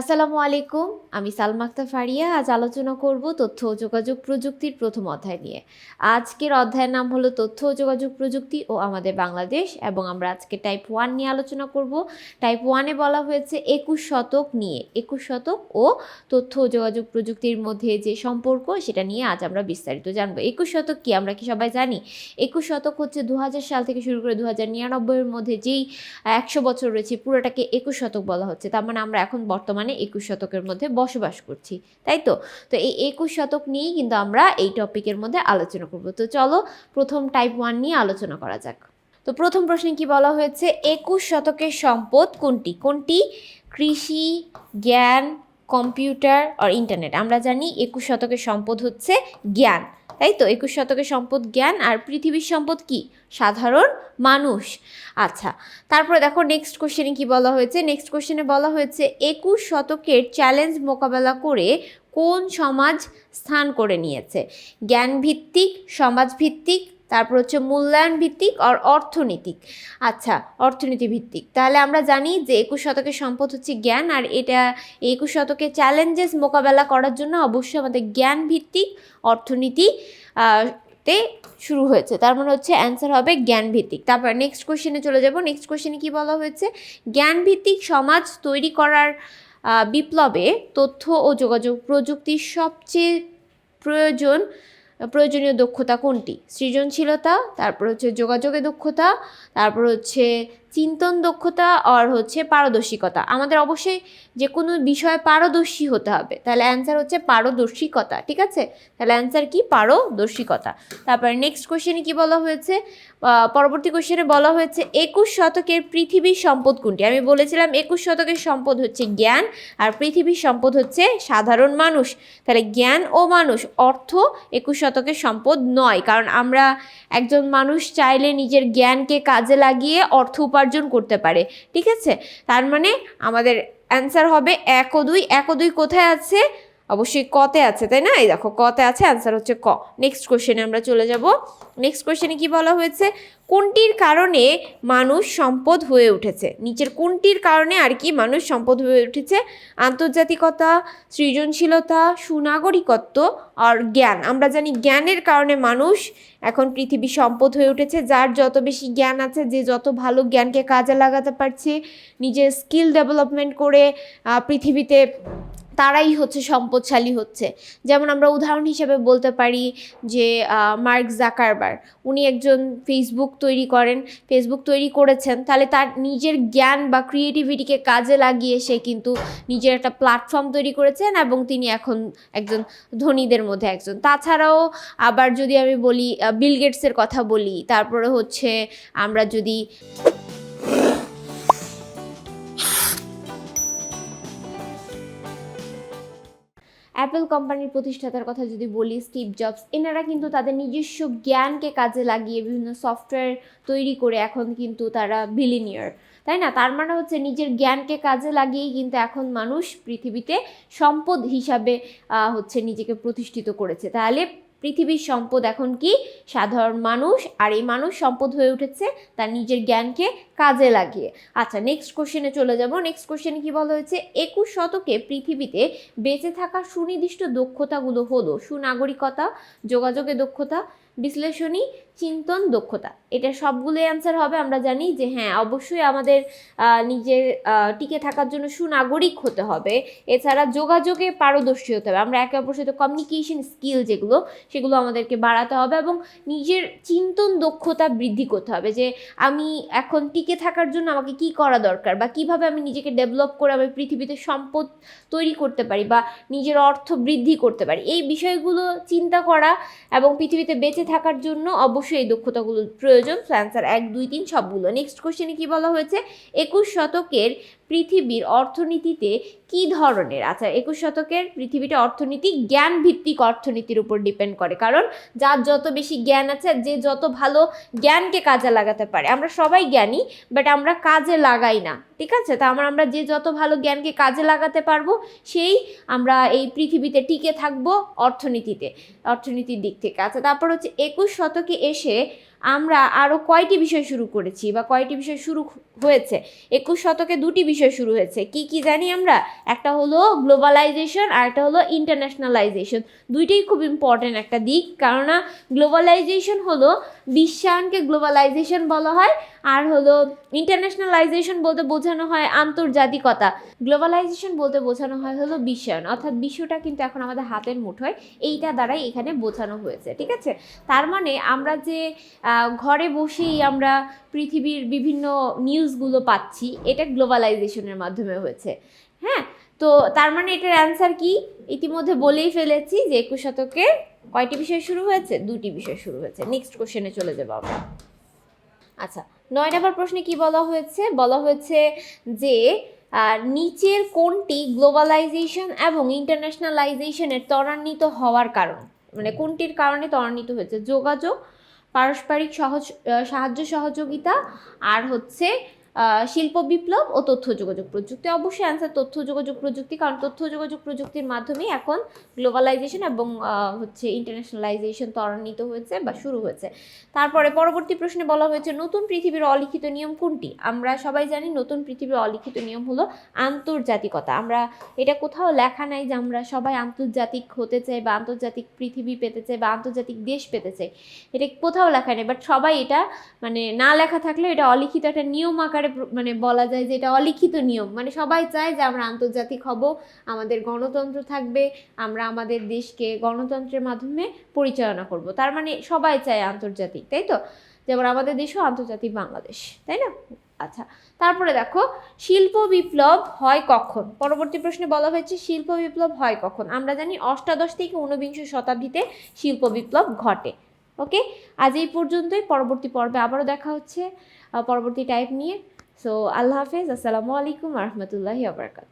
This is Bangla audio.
আসসালামু আলাইকুম, আমি সালমা আক্তার ফারিয়া। আজ আলোচনা করব তথ্য ও যোগাযোগ প্রযুক্তির প্রথম অধ্যায় নিয়ে। আজকের অধ্যায়ের নাম হলো তথ্য ও যোগাযোগ প্রযুক্তি ও আমাদের বাংলাদেশ এবং আমরা আজকে টাইপ ওয়ান নিয়ে আলোচনা করব। টাইপ ওয়ানে বলা হয়েছে একুশ শতক নিয়ে। একুশ শতক ও তথ্য ও যোগাযোগ প্রযুক্তির মধ্যে যে সম্পর্ক, সেটা নিয়ে আজ আমরা বিস্তারিত জানব। একুশ শতক কি আমরা কি সবাই জানি? একুশ শতক হচ্ছে দু হাজার সাল থেকে শুরু করে দু হাজার নিরানব্বইয়ের মধ্যে যেই একশো বছর রয়েছে, পুরোটাকে একুশ শতক বলা হচ্ছে। তার মানে আমরা এখন বর্তমানে একুশ শতকের মধ্যে বসবাস করছি, তাই তো? তো এই একুশ শতক নিয়েই কিন্তু আমরা এই টপিকের মধ্যে আলোচনা করব। তো চলো প্রথম টাইপ ওয়ান নিয়ে আলোচনা করা যাক। তো প্রথম প্রশ্নে কি বলা হয়েছে? একুশ শতকের সম্পদ কোনটি? কোনটি? কৃষি, জ্ঞান, কম্পিউটার আর ইন্টারনেট আমরা জানি একুশ শতকের সম্পদ হচ্ছে জ্ঞান। তাই তো? একুশ শতকের সম্পদ জ্ঞান আর পৃথিবীর সম্পদ কি? সাধারণ মানুষ। আচ্ছা তারপরে দেখো নেক্সট কোশ্চেনে কি বলা হয়েছে? নেক্সট কোশ্চেনে বলা হয়েছে, একুশ শতকের চ্যালেঞ্জ মোকাবেলা করে কোন সমাজ স্থান করে নিয়েছে? জ্ঞানভিত্তিক, সমাজভিত্তিক সমাজ ভিত্তিক তারপর হচ্ছে মূল্যায়ন ভিত্তিক আর অর্থনৈতিক। আচ্ছা অর্থনীতি ভিত্তিক তাহলে আমরা জানি যে একুশ শতকের সম্পদ হচ্ছে জ্ঞান, আর এটা একুশ শতকে চ্যালেঞ্জেস মোকাবেলা করার জন্য অবশ্যই আমাদের জ্ঞান ভিত্তিক অর্থনীতি তে শুরু হয়েছে। তার মানে হচ্ছে অ্যান্সার হবে জ্ঞান ভিত্তিক তারপর নেক্সট কোশ্চেনে চলে যাব। নেক্সট কোশ্চেনে কি বলা হয়েছে? জ্ঞান ভিত্তিক সমাজ তৈরি করার বিপ্লবে তথ্য ও যোগাযোগ প্রযুক্তির সবচেয়ে প্রয়োজন প্রয়োজনীয় দক্ষতা কোনটি? সৃজনশীলতা তারপর হচ্ছে যোগাযোগে দক্ষতা তারপর হচ্ছে চিন্তন দক্ষতা আর হচ্ছে পারদর্শিকতা। আমাদের অবশ্যই যে কোনো বিষয়ে পারদর্শী হতে হবে। তাহলে অ্যান্সার হচ্ছে পারদর্শিকতা, ঠিক আছে? তাহলে অ্যান্সার কি? পারদর্শিকতা। তারপরে নেক্সট কোশ্চেনে কি বলা হয়েছে? পরবর্তী কোশ্চেনে বলা হয়েছে, একুশ শতকের পৃথিবীর সম্পদ কোনটি? আমি বলেছিলাম একুশ শতকের সম্পদ হচ্ছে জ্ঞান, আর পৃথিবীর সম্পদ হচ্ছে সাধারণ মানুষ। তাহলে জ্ঞান ও মানুষ, অর্থ একুশ শতকের সম্পদ নয়। কারণ আমরা একজন মানুষ চাইলে নিজের জ্ঞানকে কাজে লাগিয়ে অর্থ উপার্জন করতে পারে, ঠিক আছে? তার মানে আমাদের অ্যান্সার হবে এক ও দুই। এক ও দুই কোথায় আছে? অবশ্যই কতে আছে, তাই না? এই দেখো, কতে আছে অ্যান্সার হচ্ছে ক। নেক্সট কোশ্চেনে আমরা চলে যাব। নেক্সট কোশ্চেনে কি বলা হয়েছে? কোনটির কারণে মানুষ সম্পদ হয়ে উঠেছে? নিচের কোনটির কারণে আর কি মানুষ সম্পদ হয়ে উঠেছে? আন্তর্জাতিকতা, সৃজনশীলতা, সুনাগরিকত্ব আর জ্ঞান। আমরা জানি জ্ঞানের কারণে মানুষ এখন পৃথিবী সম্পদ হয়ে উঠেছে। যার যত বেশি জ্ঞান আছে, যে যত ভালো জ্ঞানকে কাজে লাগাতে পারছে, নিজের স্কিল ডেভেলপমেন্ট করে পৃথিবীতে তারাই হচ্ছে সম্পদশালী হচ্ছে। যেমন আমরা উদাহরণ হিসেবে বলতে পারি যে মার্ক জাকারবার উনি একজন ফেসবুক তৈরি করেন ফেসবুক তৈরি করেছেন, তাহলে তার নিজের জ্ঞান বা ক্রিয়েটিভিটিকে কাজে লাগিয়ে সে কিন্তু নিজের একটা প্ল্যাটফর্ম তৈরি করেছেন এবং তিনি এখন একজন ধনীদের মধ্যে একজন। তাছাড়াও আবার যদি আমি বলি বিল গেটসের কথা বলি, তারপরে হচ্ছে আমরা যদি অ্যাপেল কোম্পানির প্রতিষ্ঠাতার কথা যদি বলি স্টিভ জবস এনারা কিন্তু তাদের নিজস্ব জ্ঞানকে কাজে লাগিয়ে বিভিন্ন সফটওয়্যার তৈরি করে এখন কিন্তু তারা বিলিনিয়ার তাই না? তার মানে হচ্ছে নিজের জ্ঞানকে কাজে লাগিয়েই কিন্তু এখন মানুষ পৃথিবীতে সম্পদ হিসাবে হচ্ছে নিজেকে প্রতিষ্ঠিত করেছে। তাহলে পৃথিবীর সম্পদ এখন কি? সাধারণ মানুষ, আর এই মানুষ সম্পদ হয়ে উঠেছে তার নিজের জ্ঞানকে কাজে লাগিয়ে। আচ্ছা নেক্সট কোশ্চেনে চলে যাব। নেক্সট কোশ্চেনে কি বলা হয়েছে? একুশ শতকে পৃথিবীতে বেঁচে থাকা সুনির্দিষ্ট দক্ষতাগুলো হলো সুনাগরিকতা, যোগাযোগের দক্ষতা বিশ্লেষণী চিন্তন দক্ষতা। এটা সবগুলোই অ্যান্সার হবে, আমরা জানি যে হ্যাঁ অবশ্যই আমাদের নিজের টিকে থাকার জন্য সুনাগরিক হতে হবে। এছাড়া যোগাযোগে পারদর্শী হতে হবে। আমরা একে অপরের সাথে কমিউনিকেশন স্কিল যেগুলো, সেগুলো আমাদেরকে বাড়াতে হবে এবং নিজের চিন্তন দক্ষতা বৃদ্ধি করতে হবে যে আমি এখন টিকে থাকার জন্য আমাকে কি করা দরকার বা কীভাবে আমি নিজেকে ডেভেলপ করে আমি পৃথিবীতে সম্পদ তৈরি করতে পারি বা নিজের অর্থ বৃদ্ধি করতে পারি। এই বিষয়গুলো চিন্তা করা এবং পৃথিবীতে বেঁচে থাকার জন্য অবশ্যই এই দক্ষতাগুলো প্রয়োজন। অ্যান্সার এক, দুই, তিন সবগুলো। নেক্সট কোশ্চেনে কি বলা হয়েছে? একুশ শতকের পৃথিবীর অর্থনীতিতে কি ধরনের? আচ্ছা একুশ শতকের পৃথিবীটা অর্থনীতি জ্ঞান ভিত্তিক অর্থনীতির উপর ডিপেন্ড করে। কারণ যার যত বেশি জ্ঞান আছে, যে যত ভালো জ্ঞানকে কাজে লাগাতে পারে। আমরা সবাই জ্ঞানী বাট আমরা কাজে লাগাই না। ঠিক আছে? তা আমরা আমরা যে যত ভালো জ্ঞানকে কাজে লাগাতে পারব, সেই আমরা এই পৃথিবীতে টিকে থাকব অর্থনীতিতে, অর্থনীতির দিক থেকে। আচ্ছা তারপর হচ্ছে একুশ শতকে এসে আমরা আরও কয়টি বিষয় শুরু করেছি বা কয়টি বিষয় শুরু হয়েছে? একুশ শতকে দুটি বিষয় শুরু হয়েছে। কি কি জানি আমরা? একটা হলো গ্লোবালাইজেশন আর একটা হলো ইন্টারন্যাশনালাইজেশন দুইটাই খুব ইম্পর্টেন্ট একটা দিক। কেননা গ্লোবালাইজেশন হলো বিশ্বায়নকে গ্লোবালাইজেশন বলা হয়, আর হলো ইন্টারন্যাশনালাইজেশন বলতে বোঝানো হয় আন্তর্জাতিকতা। গ্লোবালাইজেশন বলতে বোঝানো হয় হলো বিশ্বায়ন, অর্থাৎ বিশ্বটা কিন্তু এখন আমাদের হাতের মুঠোয়, এইটা দ্বারাই এখানে বোঝানো হয়েছে, ঠিক আছে? তার মানে আমরা যে ঘরে বসেই আমরা পৃথিবীর বিভিন্ন নিউজগুলো পাচ্ছি, এটা গ্লোবালাইজেশনের মাধ্যমে হয়েছে। হ্যাঁ? তো তার মানে এটার অ্যান্সার কি? ইতিমধ্যে বলেই ফেলেছি যে একুশ শতকে কয়টি বিষয় শুরু হয়েছে? দুটি বিষয় শুরু হয়েছে। নেক্সট কোশ্চেনে চলে যাব আমরা। আচ্ছা নয় নম্বর প্রশ্নে কি বলা হয়েছে? বলা হয়েছে যে নিচের কোনটি গ্লোবালাইজেশন এবং ইন্টারন্যাশনালাইজেশনের ত্বরান্বিত হওয়ার কারণ? মানে কোনটির কারণে ত্বরান্বিত হয়েছে? যোগাযোগ, পারস্পরিক সহজ সাহায্য সহযোগিতা, আর হচ্ছে শিল্প বিপ্লব ও তথ্য যোগাযোগ প্রযুক্তি। অবশ্যই অ্যান্সার তথ্য যোগাযোগ প্রযুক্তি, কারণ তথ্য যোগাযোগ প্রযুক্তির মাধ্যমে এখন গ্লোবালাইজেশন এবং হচ্ছে ইন্টারন্যাশনালাইজেশন ত্বরান্বিত হয়েছে বা শুরু হয়েছে। তারপরে পরবর্তী প্রশ্নে বলা হয়েছে, নতুন পৃথিবীর অলিখিত নিয়ম কোনটি? আমরা সবাই জানি নতুন পৃথিবীর অলিখিত নিয়ম হলো আন্তর্জাতিকতা। আমরা এটা কোথাও লেখা নাই যে আমরা সবাই আন্তর্জাতিক হতে চাই বা আন্তর্জাতিক পৃথিবী পেতে চাই বা আন্তর্জাতিক দেশ পেতে চাই। এটা কোথাও লেখা নেই বাট সবাই এটা মানে না লেখা থাকলে এটা অলিখিত একটা নিয়ম আকারে প্র- মানে বলা যায় যে এটা অলিখিত নিয়ম। মানে সবাই চায় যে আমরা আন্তর্জাতিক হব, আমাদের গণতন্ত্র থাকবে, আমরা আমাদের দেশকে গণতন্ত্রের মাধ্যমে পরিচালনা করব। তার মানে সবাই চায় আন্তর্জাতিক, তাই তো? যেমন আমাদের দেশও আন্তর্জাতিক বাংলাদেশ, তাই না? আচ্ছা তারপরে দেখো, শিল্প বিপ্লব হয় কখন? পরবর্তী প্রশ্নে বলা হয়েছে, শিল্প বিপ্লব হয় কখন? আমরা জানি অষ্টাদশ থেকে ঊনবিংশ শতাব্দীতে শিল্প বিপ্লব ঘটে। ওকে আজ এই পর্যন্তই। পরবর্তী পর্বে আবারও দেখা হচ্ছে পরবর্তী টাইপ নিয়ে। সো আল্লাহ হাফেজ। আসসালামু আলাইকুম রহমতুল্লাহি আবরকাত